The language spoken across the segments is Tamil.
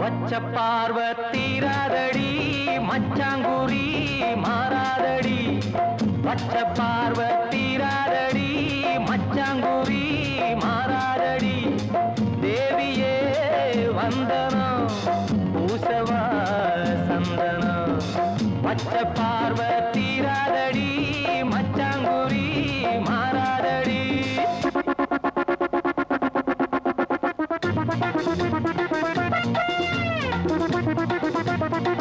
வச்ச பார்வ தீராதடி மச்சாங்குரி மாறாதடி. வச்ச பார்வ தீராதடி மச்சாங்குரி மாறாதடி. தேவியே வந்தனம் பூசவா சந்தனம். வச்ச பார்வ தீராதடி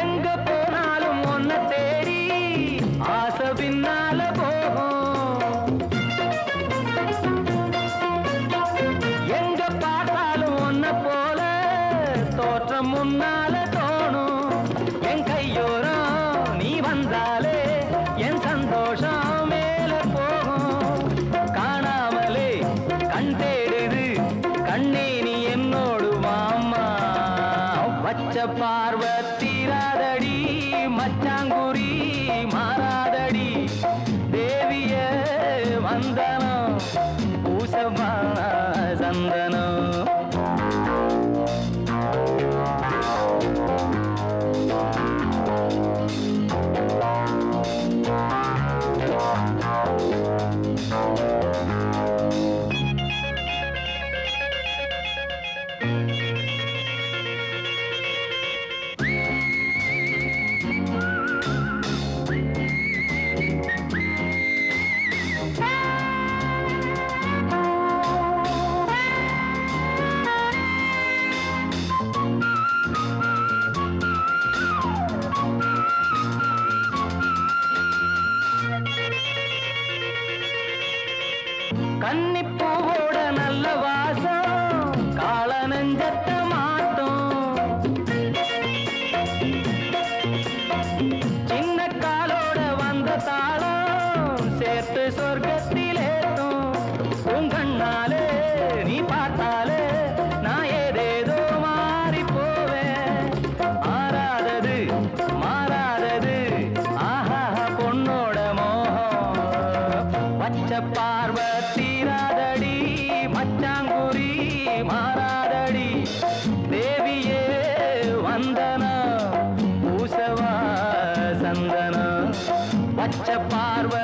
எங்க போனாலும் ஒன்ன தேடி ஆசை பின்னால போகும். எங்க பார்த்தாலும் ஒன்ன போல தோற்றம் முன்னால வச்ச பார்வ மச்சாங்குரி மாறாதடி தேவிய வந்தனம் பூசமான சந்தனம் கன்னிப்பூவோட நல்ல வாசம் கால நெஞ்சத்த பார்வ தீராதடி மச்சாங்குரி மாறாதடி. தேவியே வந்தனா பூசவா சந்தனம் பச்ச பார்வ